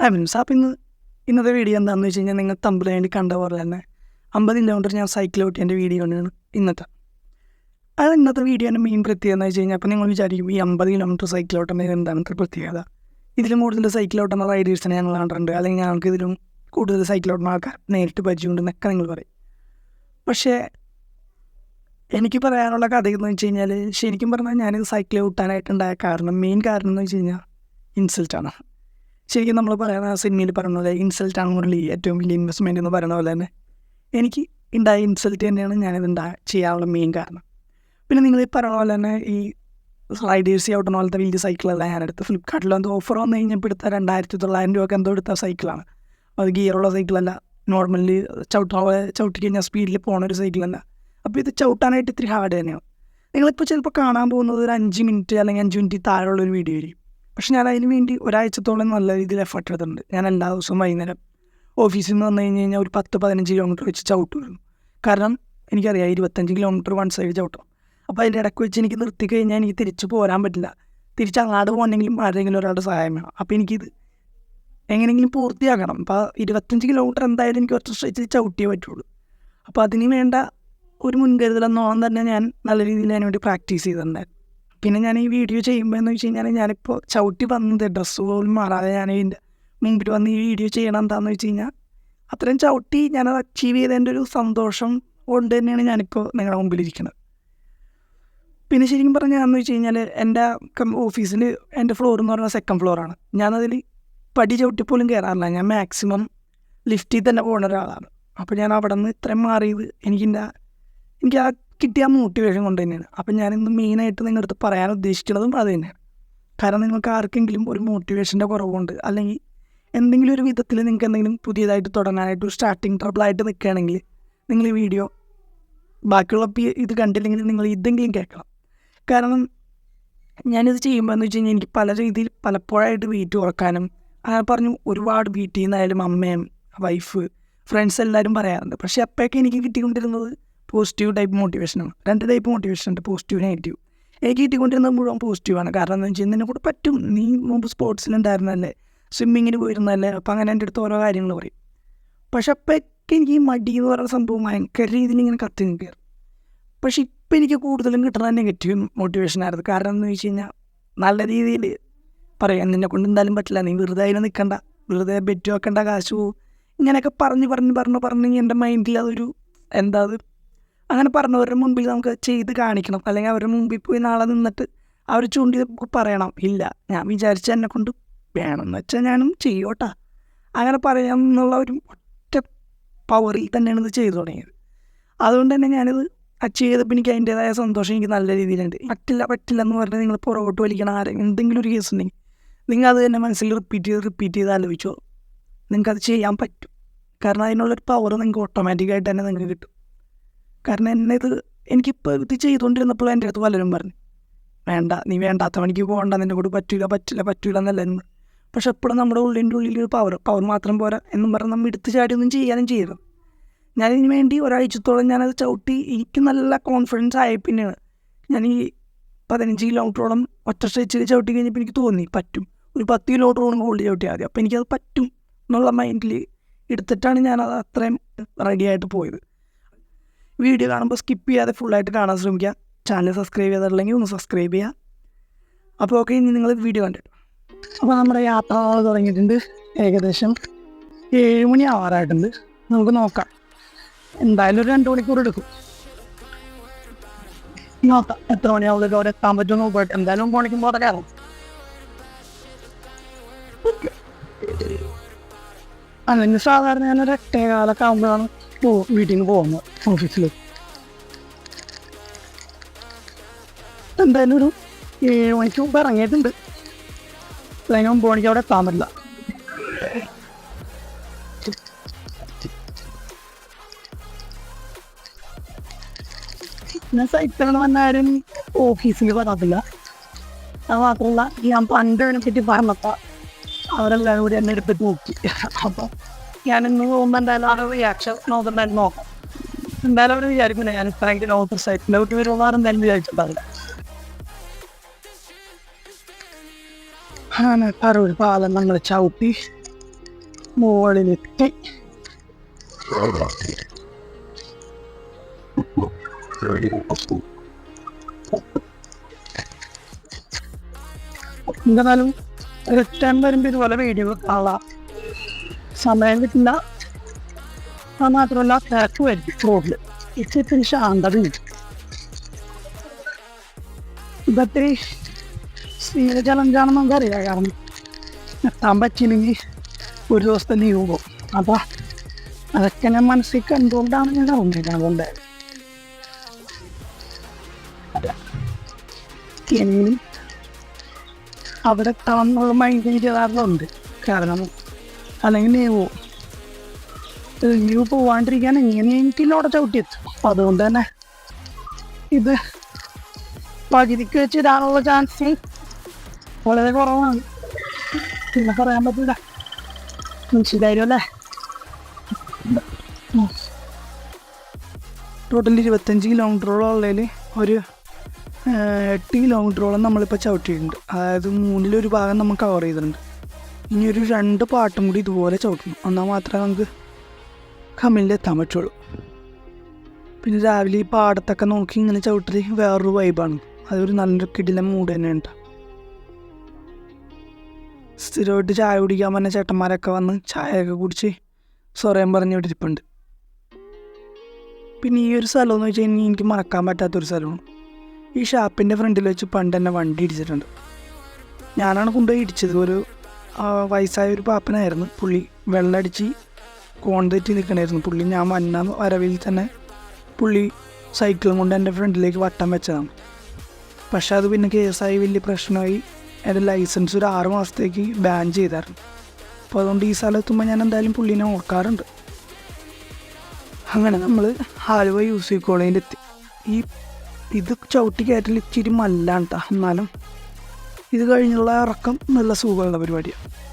I means അപ്പം ഇന്ന് ഇന്നത്തെ വീഡിയോ എന്താണെന്ന് വെച്ച് കഴിഞ്ഞാൽ നിങ്ങൾ തമ്പിൽ വേണ്ടി കണ്ട പോലെ തന്നെ അമ്പത് കിലോമീറ്റർ ഞാൻ സൈക്കിൾ ഓട്ടി എന്റെ വീഡിയോ ആണ് ഇന്നത്തെ. അത് ഇന്നത്തെ വീഡിയോന്റെ മെയിൻ പ്രത്യേകത എന്ന് വെച്ച് കഴിഞ്ഞാൽ അപ്പോൾ നിങ്ങൾ വിചാരിക്കും ഈ അമ്പത് കിലോമീറ്റർ സൈക്കിൾ ഓട്ടുന്നത് എന്താണ് ഇത്ര പ്രത്യേകത. ഇതിലും കൂടുതൽ സൈക്കിൾ ഓട്ടുന്ന റൈഡേഴ്സിനെ ഞങ്ങൾ കണ്ടിട്ടുണ്ട്. അല്ലെങ്കിൽ ഞങ്ങൾക്ക് ഇതിലും കൂടുതൽ സൈക്കിൾ ഓട്ടം ആൾക്കാർ നേരിട്ട് പരിചയമുണ്ടെന്നൊക്കെ നിങ്ങൾ പറയും. പക്ഷേ എനിക്ക് പറയാനുള്ള കഥ എന്ന് വെച്ച് കഴിഞ്ഞാൽ ശരിക്കും പറഞ്ഞാൽ ഞാനിത് സൈക്കിൾ ഓട്ടാനായിട്ടുണ്ടായ കാരണം മെയിൻ കാരണം എന്ന് വെച്ച് കഴിഞ്ഞാൽ ഇൻസൾട്ടാണ് ശരിക്കും നമ്മൾ പറയുന്ന സിനിമയിൽ പറയുന്ന പോലെ ഇൻസൾട്ട് ആണ് മുരളി ഏറ്റവും വലിയ ഇൻവെസ്റ്റ്മെന്റ് എന്ന് പറയുന്ന പോലെ തന്നെ. എനിക്ക് ഉണ്ടായ ഇൻസൾട്ട് തന്നെയാണ് ഞാനിത് ഉണ്ടാ ചെയ്യാനുള്ള മെയിൻ കാരണം. പിന്നെ നിങ്ങൾ ഈ പറയുന്ന പോലെ തന്നെ ഈ സ്ലൈഡേഴ്സി ഔട്ടണ പോലത്തെ വലിയ സൈക്കിളല്ല ഞാനെടുത്ത് ഫ്ലിപ്കാർട്ടിൽ എന്തോ ഓഫർ വന്നു കഴിഞ്ഞപ്പോൾ എടുത്ത രണ്ടായിരത്തി തൊള്ളായിരം രൂപ എന്തോ എടുത്ത സൈക്കിളാണ് അത് ഗിയറുള്ള സൈക്കിളല്ല നോർമലി ചവിട്ടാ ചവിട്ടി കഴിഞ്ഞാൽ സ്പീഡിൽ പോണ ഒരു സൈക്കിളല്ല അപ്പോൾ ഇത് ചവിട്ടാനായിട്ട് ഇത്തിരി ഹാർഡ് തന്നെയാണ്. നിങ്ങളിപ്പോൾ ചിലപ്പോൾ കാണാൻ പോകുന്നത് ഒരു അഞ്ച് മിനിറ്റ് അല്ലെങ്കിൽ അഞ്ച് മിനിറ്റ് താഴെയുള്ള ഒരു വീഡിയോ ആയിരിക്കും. പക്ഷെ ഞാൻ അതിന് വേണ്ടി ഒരാഴ്ചത്തോളം നല്ല രീതിയിൽ എഫർട്ട് എടുത്തിട്ടുണ്ട്. ഞാൻ എല്ലാ ദിവസവും വൈകുന്നേരം ഓഫീസിൽ നിന്ന് വന്നു കഴിഞ്ഞ് കഴിഞ്ഞാൽ ഒരു പത്ത് പതിനഞ്ച് കിലോമീറ്റർ വെച്ച് ചവിട്ടുമായിരുന്നു കാരണം എനിക്കറിയാം ഇരുപത്തഞ്ച് കിലോമീറ്റർ വൺ സൈഡ് ചവിട്ടണം അപ്പോൾ അതിന്റെ ഇടയ്ക്ക് വെച്ച് എനിക്ക് നിർത്തി കഴിഞ്ഞാൽ എനിക്ക് തിരിച്ച് പോരാൻ പറ്റില്ല. തിരിച്ച് അങ്ങാട് പോകണമെങ്കിലും ആരെങ്കിലും ഒരാളുടെ സഹായം വേണം. അപ്പോൾ എനിക്കിത് എങ്ങനെയെങ്കിലും പൂർത്തിയാക്കണം. അപ്പോൾ ഇരുപത്തഞ്ച് കിലോമീറ്റർ എന്തായാലും എനിക്ക് ഒറ്റ സ്ട്രെച്ചിൽ ചവിട്ടിയേ പറ്റുള്ളൂ. അപ്പോൾ അതിന് വേണ്ട ഒരു മുൻകരുതലെന്നോണം തന്നെ ഞാൻ നല്ല രീതിയിൽ അതിനുവേണ്ടി പ്രാക്ടീസ് ചെയ്തിട്ടുണ്ടായിരുന്നു പിന്നെ ഞാൻ ഈ വീഡിയോ ചെയ്യുമ്പോൾ എന്ന് വെച്ച് കഴിഞ്ഞാൽ ഞാനിപ്പോൾ ചവിട്ടി വന്നത് ഡ്രസ്സ് പോലും മാറാതെ ഞാൻ ഇതിന്റെ മുമ്പിൽ വന്ന് ഈ വീഡിയോ ചെയ്യണം എന്താണെന്ന് വെച്ച് കഴിഞ്ഞാൽ അത്രയും ചവിട്ടി ഞാനത് അച്ചീവ് ചെയ്തതിന്റെ ഒരു സന്തോഷം കൊണ്ട് തന്നെയാണ് ഞാനിപ്പോൾ നിങ്ങളുടെ മുമ്പിലിരിക്കുന്നത് പിന്നെ ശരിക്കും പറഞ്ഞാന്ന് വെച്ച് കഴിഞ്ഞാൽ എന്റെ ഓഫീസിൽ എന്റെ ഫ്ലോർ എന്ന് പറഞ്ഞാൽ സെക്കൻഡ് ഫ്ലോറാണ് ഞാനതിൽ പടി ചവിട്ടിപ്പോലും കയറാറില്ല ഞാൻ മാക്സിമം ലിഫ്റ്റിൽ തന്നെ പോകുന്ന ഒരാളാണ്. അപ്പോൾ ഞാൻ അവിടെ നിന്ന് ഇത്രയും മാറിയത് എനിക്കെന്റെ എനിക്ക് ആ കിട്ടിയ മോട്ടിവേഷൻ കൊണ്ട് തന്നെയാണ്. അപ്പം ഞാനിന്ന് മെയിനായിട്ട് നിങ്ങളുടെ അടുത്ത് പറയാൻ ഉദ്ദേശിക്കുന്നതും അത് തന്നെയാണ് കാരണം നിങ്ങൾക്ക് ആർക്കെങ്കിലും ഒരു മോട്ടിവേഷന്റെ കുറവുണ്ട് അല്ലെങ്കിൽ എന്തെങ്കിലും ഒരു വിധത്തിൽ നിങ്ങൾക്ക് എന്തെങ്കിലും പുതിയതായിട്ട് തുടങ്ങാനായിട്ട് ഒരു സ്റ്റാർട്ടിങ് ട്രബിളായിട്ട് നിൽക്കുകയാണെങ്കിൽ നിങ്ങൾ ഈ വീഡിയോ ബാക്കിയുള്ള ഇത് കണ്ടില്ലെങ്കിൽ നിങ്ങൾ ഇതെങ്കിലും കേൾക്കണം. കാരണം ഞാനിത് ചെയ്യുമ്പോൾ എന്ന് വെച്ച് കഴിഞ്ഞാൽ എനിക്ക് പല രീതിയിൽ പലപ്പോഴായിട്ട് വെയിറ്റ് ഉറക്കാനും അങ്ങനെ പറഞ്ഞു ഒരുപാട് വീട്ടിൽ നിന്നായാലും അമ്മയും വൈഫ് ഫ്രണ്ട്സ് എല്ലാവരും പറയാറുണ്ട്. പക്ഷേ അപ്പോഴൊക്കെ എനിക്ക് കിട്ടിക്കൊണ്ടിരുന്നത് പോസിറ്റീവ് ടൈപ്പ് മോട്ടിവേഷനാണ് രണ്ട് ടൈപ്പ് മോട്ടിവേഷൻ ഉണ്ട് പോസിറ്റീവ് നെഗറ്റീവ് എനിക്ക് കിട്ടിക്കൊണ്ടിരുന്നത് മുഴുവൻ പോസിറ്റീവാണ് കാരണം എന്താ വെച്ചാൽ നിന്നെ കൂടെ പറ്റും. നീ മുമ്പ് സ്പോർട്സിലുണ്ടായിരുന്നല്ലേ സ്വിമ്മിങ്ങിന് പോയിരുന്നല്ലേ അപ്പം അങ്ങനെ എന്റെ അടുത്ത് ഓരോ കാര്യങ്ങൾ പറയും. പക്ഷെ അപ്പോഴൊക്കെ എനിക്ക് ഈ മടി എന്ന് പറയുന്ന സംഭവം ഭയങ്കര രീതിയിൽ ഇങ്ങനെ കത്തി നിൽക്കുകയായിരുന്നു പക്ഷെ ഇപ്പം എനിക്ക് കൂടുതലും കിട്ടുന്ന നെഗറ്റീവ് മോട്ടിവേഷൻ ആയിരുന്നു. കാരണം എന്ന് വെച്ച് കഴിഞ്ഞാൽ നല്ല രീതിയിൽ പറയാം നിന്നെ കൊണ്ട് എന്തായാലും പറ്റില്ല. നീ വെറുതെ അതിനെ നിൽക്കണ്ട വെറുതെ ബെറ്റ് വെക്കണ്ട കാശു ഇങ്ങനെയൊക്കെ പറഞ്ഞ് പറഞ്ഞ് പറഞ്ഞ് പറഞ്ഞ് എന്റെ മൈൻഡിൽ അതൊരു എന്താ അത് അങ്ങനെ പറഞ്ഞു പറഞ്ഞവരുടെ മുമ്പിൽ നമുക്ക് ചെയ്ത് കാണിക്കണം. അല്ലെങ്കിൽ അവരുടെ മുമ്പിൽ പോയി നാളെ നിന്നിട്ട് അവർ ചൂണ്ടി പറയണം. ഇല്ല ഞാൻ വിചാരിച്ച എന്നെ കൊണ്ട് വേണമെന്ന് വെച്ചാൽ ഞാനും ചെയ്യോട്ടാ. അങ്ങനെ പറയാം എന്നുള്ള ഒരു ഒറ്റ പവറിൽ തന്നെയാണ് ഇത് ചെയ്തു തുടങ്ങിയത്. അതുകൊണ്ട് തന്നെ ഞാനിത് അച്ചീവ് ചെയ്തപ്പോൾ എനിക്ക് അതിന്റേതായ സന്തോഷം എനിക്ക് നല്ല രീതിയിലുണ്ട്. പറ്റില്ല പറ്റില്ല എന്ന് പറഞ്ഞാൽ നിങ്ങൾ പുറകോട്ട് വലിക്കണം. ആരെങ്കിലും എന്തെങ്കിലും ഒരു കേസ് ഉണ്ടെങ്കിൽ നിങ്ങൾ അത് തന്നെ മനസ്സിൽ റിപ്പീറ്റ് ചെയ്ത് റിപ്പീറ്റ് ചെയ്ത് ആലോചിച്ചോ നിങ്ങൾക്കത് ചെയ്യാൻ പറ്റും. കാരണം അതിനുള്ളൊരു പവർ നിങ്ങൾക്ക് ഓട്ടോമാറ്റിക്കായിട്ട് തന്നെ നിങ്ങൾക്ക് കിട്ടും. കാരണം എന്നെ ഇത് എനിക്കിപ്പോൾ ഇത് ചെയ്തുകൊണ്ടിരുന്നപ്പോൾ എന്റെ അടുത്ത് പലരും പറഞ്ഞു വേണ്ട നീ വേണ്ടാത്ത പണിക്ക് പോകണ്ട നിന്നെ കൂടെ പറ്റില്ല പറ്റില്ല പറ്റില്ല എന്നല്ലെന്ന്. പക്ഷെ എപ്പോഴും നമ്മുടെ ഉള്ളിന്റെ ഉള്ളിൽ ഒരു പവർ പവർ മാത്രം പോരാ എന്നും പറഞ്ഞ് നമ്മൾ എടുത്ത് ചാടിയൊന്നും ചെയ്യാനും ചെയ്യരുത്. ഞാൻ ഇതിന് വേണ്ടി ഒരാഴ്ചത്തോളം ഞാനത് ചവിട്ടി എനിക്ക് നല്ല കോൺഫിഡൻസ് ആയ പിന്നെയാണ്. ഞാൻ ഈ പതിനഞ്ച് കിലോമീറ്ററോളം ഒറ്റ സ്ട്രെച്ചിൽ ചവിട്ടി കഴിഞ്ഞപ്പോൾ എനിക്ക് തോന്നി പറ്റും. ഒരു പത്ത് കിലോമീറ്ററോളം ഹോൾഡ് ചവിട്ടിയാൽ മതി. അപ്പോൾ എനിക്കത് പറ്റും എന്നുള്ള മൈൻഡിൽ എടുത്തിട്ടാണ് ഞാനത് അത്രയും റെഡിയായിട്ട് പോയത്. വീഡിയോ കാണുമ്പോൾ സ്കിപ്പ് ചെയ്യാതെ ഫുള്ളായിട്ട് കാണാൻ ശ്രമിക്കുക. ചാനൽ സബ്സ്ക്രൈബ് ചെയ്തിട്ടില്ലെങ്കിൽ ഒന്ന് സബ്സ്ക്രൈബ് ചെയ്യുക. അപ്പോൾ ഓക്കെ ഇനി നിങ്ങൾ വീഡിയോ കണ്ടു അപ്പോൾ നമ്മുടെ യാത്ര തുടങ്ങിയിട്ടുണ്ട്. ഏകദേശം ഏഴ് മണി ആവാറായിട്ടുണ്ട്. നമുക്ക് നോക്കാം. എന്തായാലും ഒരു രണ്ട് മണിക്കൂർ എടുക്കും. നോക്കാം എത്ര മണിയാവുമ്പോൾ അവിടെ എത്താൻ പറ്റുമെന്ന് നോക്കട്ടെ. എന്തായാലും പണിക്കുമ്പോൾ അതൊക്കെ ഇറങ്ങും അല്ലെങ്കിൽ സാധാരണ ഞാനൊരു എട്ടേകാലൊക്കെ ആകുമ്പോഴാണ് വീട്ടിൽ നിന്ന് പോകുന്നത്. ഓഫീസിൽ എന്തായാലും ഒരു ഏഴ് മണിക്ക് മുമ്പ് ഇറങ്ങിയിട്ടുണ്ട്. അതിന് മുമ്പ് മണിക്ക് അവിടെ എത്താൻ പറ്റില്ല. ഞാൻ വന്നാലും ഓഫീസിൽ പറയാത്തില്ല അത് മാത്രമല്ല ഞാൻ പണ്ട് പറ്റി പറഞ്ഞപ്പോൾ അവരെല്ലാവരും കൂടി എന്നെ എടുത്തിട്ട് നോക്കി. അപ്പം ഞാനിന്ന് പോകുമ്പോൾ എന്തായാലും ആ റിയാക്ഷൻ നോക്കുന്നുണ്ടായിരുന്നു നോക്കാം. എന്തായാലും അവർ വിചാരിക്കില്ല ഞാൻ ഭയങ്കര ഓപ്പർ സൈറ്റിലോട്ട് വരുമാറും എന്തായാലും വിചാരിച്ചിട്ടുണ്ടാവില്ല. അങ്ങനെ പറവൂർ പാലം നമ്മൾ ചവിട്ടി മുകളിലെത്തി എന്തായാലും റിട്ടേൺ വരുമ്പോൾ ഇതുപോലെ വീഡിയോ കാണാം. സമയം കിട്ടില്ല. അത് മാത്രമല്ല തിരക്ക് വരും റോഡിൽ ഇച്ചിരി ശാന്തതയുണ്ട് ഇതൊത്തിരി സ്പീഡ് ചലഞ്ചാണെന്ന് നമുക്കറിയാം കാരണം എത്താൻ പറ്റിയില്ലെങ്കിൽ ഒരു ദിവസത്തെ ലീവ് പോകും അപ്പോൾ അതൊക്കെ ഞാൻ മനസ്സിൽ കണ്ടുകൊണ്ടാണ് ഞാൻ ഇറങ്ങിയത് അതുകൊണ്ട് ഇനിയും അവിടെ എത്താമെന്നുള്ള മൈൻഡ് ചെയ്താറുണ്ട് കാരണം അല്ലെങ്കിൽ ലീവ് പോകും ലീവ് പോവാണ്ടിരിക്കാൻ എങ്ങനെയെങ്കിലും അവിടെ ചവിട്ടിയെത്തും അപ്പം അതുകൊണ്ട് തന്നെ ഇത് പകുതിക്ക് വെച്ച് ഇടാനുള്ള ചാൻസ് വളരെ കുറവാണ്. പിന്നെ പറയാൻ പറ്റില്ല. മനസ്സിലായിരുമല്ലേ ടോട്ടൽ ഇരുപത്തഞ്ച് കിലോമീറ്ററോളം ഉള്ളതിൽ ഒരു എട്ട് കിലോമീറ്ററോളം നമ്മളിപ്പോൾ ചവിട്ടിയിട്ടുണ്ട്. അതായത് മൂന്നിലൊരു ഭാഗം നമ്മൾ കവർ ചെയ്തിട്ടുണ്ട്. ഇനി ഒരു രണ്ട് പാട്ടും കൂടി ഇതുപോലെ ചവിട്ടണം. എന്നാൽ മാത്രമേ നമുക്ക് കമ്മിലെത്താൻ പറ്റുള്ളൂ പിന്നെ രാവിലെ ഈ പാടത്തൊക്കെ നോക്കി ഇങ്ങനെ ചവിട്ടൽ വേറൊരു വൈബാണ് അതൊരു നല്ലൊരു കിടിലൻ മൂഡ് തന്നെയാണ് ഉണ്ട് സ്ഥിരമായിട്ട് ചായ കുടിക്കാൻ പറഞ്ഞ ചേട്ടന്മാരൊക്കെ വന്ന് ചായയൊക്കെ കുടിച്ച് സ്വറയം പറഞ്ഞ് ഇവിടെ ഇരിപ്പുണ്ട് പിന്നെ ഈ ഒരു സ്ഥലം എന്ന് വെച്ച് കഴിഞ്ഞാൽ എനിക്ക് മറക്കാൻ പറ്റാത്തൊരു സ്ഥലമാണ്. ഈ ഷാപ്പിന്റെ ഫ്രണ്ടിൽ വെച്ച് പണ്ട് എന്നെ വണ്ടി ഇടിച്ചിട്ടുണ്ട്. ഞാനാണ് കൊണ്ടുപോയി ഇടിച്ചത്. ഒരു വയസ്സായ ഒരു പാപ്പനായിരുന്നു. പുള്ളി വെള്ളമടിച്ച് കോൺ നിൽക്കണമായിരുന്നു പുള്ളി ഞാൻ വന്ന വരവിൽ തന്നെ പുള്ളി സൈക്കിളും കൊണ്ട് എന്റെ ഫ്രണ്ടിലേക്ക് വട്ടം വെച്ചതാണ്. പക്ഷെ അത് പിന്നെ കേസായി വലിയ പ്രശ്നമായി. എന്റെ ലൈസൻസ് ഒരു ആറ് മാസത്തേക്ക് ബാൻ ചെയ്തായിരുന്നു. അപ്പോൾ അതുകൊണ്ട് ഈ സ്ഥലത്തുമ്പോൾ ഞാൻ എന്തായാലും പുള്ളിനെ ഓർക്കാറുണ്ട്. അങ്ങനെ നമ്മൾ ആലുവ യൂസ് സി കോളേജിലെത്തി ഈ ഇത് ചവിട്ടി കയറ്റൽ ഇച്ചിരി മല്ലാണ് ട്ടാ. എന്നാലും ഇത് കഴിഞ്ഞുള്ള ഇറക്കം നല്ല സുഖമുള്ള പരിപാടിയാണ്.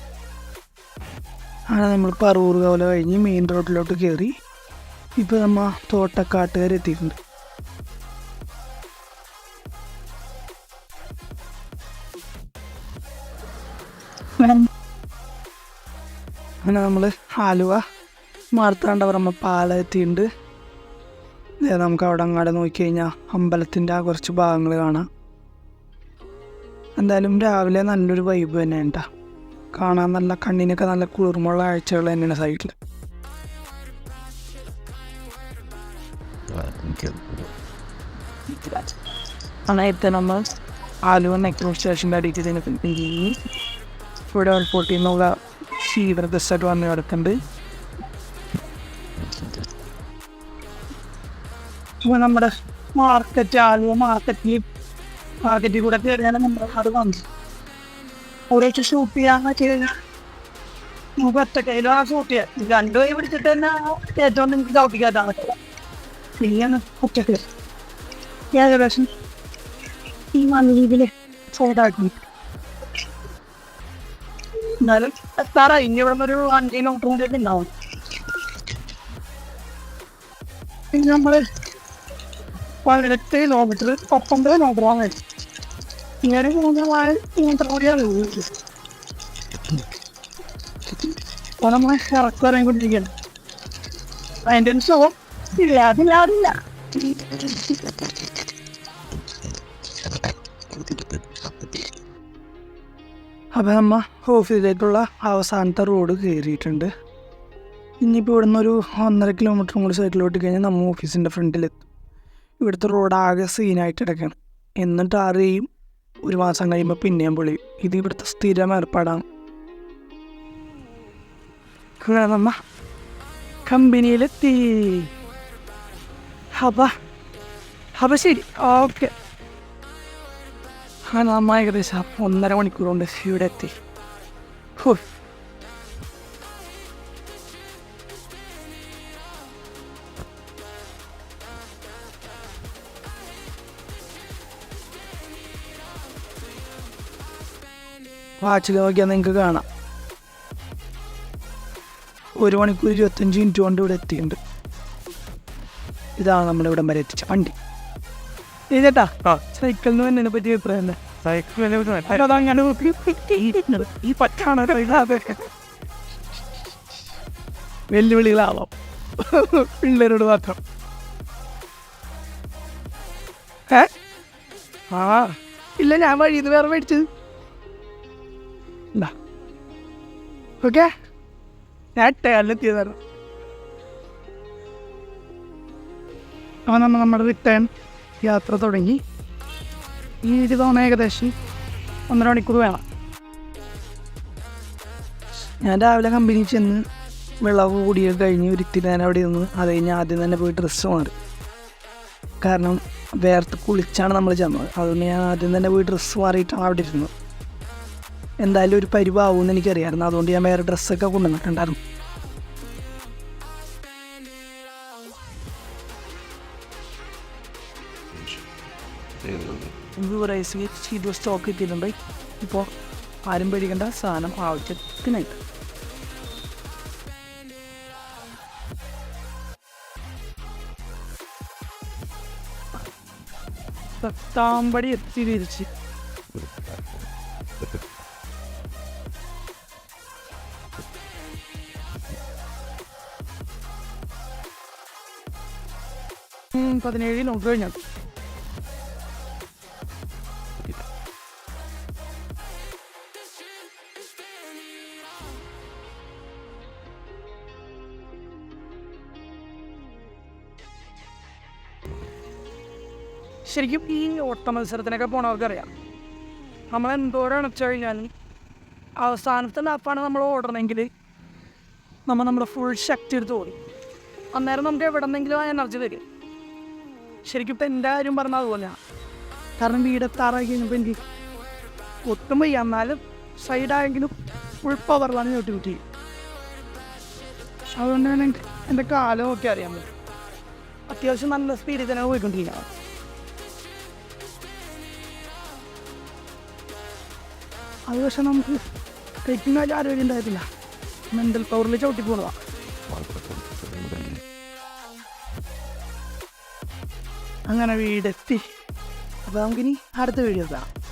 അങ്ങനെ നമ്മൾ പറവൂർ കവല കഴിഞ്ഞ് മെയിൻ റോഡിലോട്ട് കയറി ഇപ്പോൾ നമ്മൾ തോട്ടക്കാട്ടുകാർ എത്തിയിട്ടുണ്ട് അങ്ങനെ നമ്മൾ ആലുവ മാർത്താണ്ടപുറമ്മ പാലം എത്തിയിട്ടുണ്ട് നമുക്ക് അവിടെ അങ്ങാടെ നോക്കിക്കഴിഞ്ഞാൽ അമ്പലത്തിന്റെ ആ കുറച്ച് ഭാഗങ്ങൾ കാണാം. എന്തായാലും രാവിലെ നല്ലൊരു വൈബ് തന്നെയാണ് കേട്ടോ. കാണാൻ നല്ല കണ്ണിനൊക്കെ നല്ല കുളിർമുള്ള കാഴ്ചകൾ തന്നെയാണ് സൈഡിൽ അതായത് നമ്മൾ ആലുവ നെക്രോ സ്റ്റേഷന്റെ അടിയിട്ട് ഇതിന് പിന്നിൽ ഇവിടെ എയർപോർട്ടിൽ നിന്നുള്ള ക്ഷീവര ബസ്സായിട്ട് വന്ന് കിടക്കുന്നുണ്ട് അപ്പോൾ നമ്മുടെ മാർക്കറ്റ് ആലുവ മാർക്കറ്റിൽ മാർക്കറ്റിൽ കൂടെ കയറിയാലും നമ്മൾ അത് വന്നു ഒരാഴ്ച ഷൂട്ട് ചെയ്യാന്ന് കഴിഞ്ഞാൽ നമുക്ക് ഒറ്റക്കയിലും ആ ഷൂട്ട് ചെയ്യാം രണ്ടു കൈ പിടിച്ചിട്ട് തന്നെ ഏറ്റവും നിങ്ങൾക്ക് ചവിട്ടിക്കാറ്റാൻ പറ്റില്ല പിന്നെയാണ് ഒറ്റയ്ക്ക് ഏകദേശം ഈ നല്ല രീതിയിൽ സോഡാക്കി. എന്നാലും എത്താറായി ഇനി ഇവിടെ ഒരു അഞ്ച് കിലോമീറ്റർ ഉണ്ടാവും. പിന്നെ നമ്മൾ പതിനെട്ട് കിലോമീറ്റർ പത്തൊമ്പത് കിലോമീറ്റർ ആണ് ഇങ്ങനെ മൂന്നമായ കിലോമീറ്റർ കൂടിയാണ് വീട്ടിൽ അപ്പോൾ നമ്മൾ ഇറക്കി ഇറങ്ങിക്കൊണ്ടിരിക്കുകയാണ് അതിന്റെ ഒരു സുഖം ഇല്ല അതില്ല അതില്ല അപ്പം നമ്മ ഓഫീസിലേക്കുള്ള അവസാനത്തെ റോഡ് കയറിയിട്ടുണ്ട്. ഇനിയിപ്പോൾ ഇവിടുന്ന് ഒരു ഒന്നര കിലോമീറ്റർ കൂടി സൈഡിലോട്ട് കഴിഞ്ഞാൽ നമ്മൾ ഓഫീസിന്റെ ഫ്രണ്ടിലെത്തും ഇവിടുത്തെ റോഡ് ആകെ സീനായിട്ട് കിടക്കണം. എന്നിട്ട് ആരെയും ഒരു മാസം കഴിയുമ്പോൾ പിന്നെയും പൊളിയും ഇത് ഇവിടുത്തെ സ്ഥിരം ഏർപ്പാടാണ്. അങ്ങനെ കമ്പനിയിലെത്തി. ഹബ. ഹബ ശരി. ഓക്കെ. അങ്ങനെ നമ്മ ഏകദേശം ഒന്നര മണിക്കൂർ കൊണ്ട് ഇവിടെ എത്തി. ഹോ. വാച്ചിൽ നോക്കിയാൽ നിങ്ങൾക്ക് കാണാം. ഒരു മണിക്കൂർ ഇരുപത്തഞ്ച് മിനിറ്റ് കൊണ്ട് ഇവിടെ എത്തിയിട്ടുണ്ട്. ഇതാണ് നമ്മൾ ഇവിടം വരെ എത്തിച്ച വണ്ടി. ചേട്ടാ സൈക്കിളിന് തന്നെ പറ്റി അഭിപ്രായം എന്താ? വെല്ലുവിളികളാവാം. പിള്ളേരോട് മാത്രം. ഏ? ആ. ഇല്ല ഞാൻ വഴിയിൽ നിന്ന് വേറെ മേടിച്ചത്. എന്താ ഓക്കെ? ഞാൻ എട്ടേകാലിലെത്തിയതായിരുന്നു അപ്പോൾ നമ്മൾ നമ്മുടെ റിട്ടേൺ യാത്ര തുടങ്ങി. ഈ ഒരു തവണ ഏകദേശം ഒന്നര മണിക്കൂർ വേണം. ഞാൻ രാവിലെ കമ്പനി ചെന്ന് വിളവ് കൂടിയൊക്കെ കഴിഞ്ഞ് ഒരു ഞാൻ അവിടെ നിന്ന് അത് കഴിഞ്ഞ് ആദ്യം തന്നെ പോയി ഡ്രസ്സ് മാറി കാരണം വേർത്ത് കുളിച്ചാണ് നമ്മൾ ചെന്നത്. അതുകൊണ്ട് ഞാൻ ആദ്യം തന്നെ പോയി ഡ്രസ്സ് മാറിയിട്ടാണ് അവിടെ ഇരുന്നത് എന്തായാലും ഒരു പരിവാകുമെന്ന് എനിക്കറിയാമായിരുന്നു അതുകൊണ്ട് ഞാൻ വേറെ ഡ്രസ്സൊക്കെ കൊണ്ടുവന്നിട്ടുണ്ടായിരുന്നു. സ്റ്റോക്ക് എത്തിയിട്ടുണ്ട് ഇപ്പോൾ ആരും പേടിക്കേണ്ട സാധനം ആവശ്യത്തിനായിട്ട്. താമ്പടി എത്തി തിരിച്ച് പതിനേഴ് നോക്ക് കഴിഞ്ഞാൽ ശരിക്കും ഈ ഓട്ട മത്സരത്തിനൊക്കെ പോണവർക്കറിയാം. നമ്മൾ എന്തോരം അണച്ചു കഴിഞ്ഞാലും അവസാനത്തെ ലാപ്പാണ് നമ്മൾ ഓടണമെങ്കിൽ നമ്മൾ നമ്മുടെ ഫുൾ ശക്തി എടുത്ത് ഓടി. അന്നേരം നമുക്ക് എവിടെ നിന്നെങ്കിലും ആ എനർജി തരും ശരിക്കും ഇപ്പം എന്റെ കാര്യം പറഞ്ഞാൽ അതുപോലെ കാരണം വീടെത്താറായി കഴിഞ്ഞപ്പോൾ എനിക്ക് ഒട്ടും വയ്യ. എന്നാലും സൈഡായെങ്കിലും ഫുൾ പവറിലാണ് ചോട്ടി കുട്ടി അതുകൊണ്ട് തന്നെ എനിക്ക് എന്റെ കാലമൊക്കെ അറിയാൻ പറ്റും. അത്യാവശ്യം നല്ല സ്പീഡിൽ തന്നെ പോയിക്കൊണ്ടിരിക്കുക. അത് പക്ഷെ നമുക്ക് കഴിക്കുന്ന ആരോഗ്യം ഉണ്ടായിട്ടില്ല. മെന്റൽ പവറിൽ ചവിട്ടി പോണതാണ് അങ്ങനെ വീടെത്തി. അപ്പോൾ നമുക്കിനി അടുത്ത വീഡിയോ കാണാം.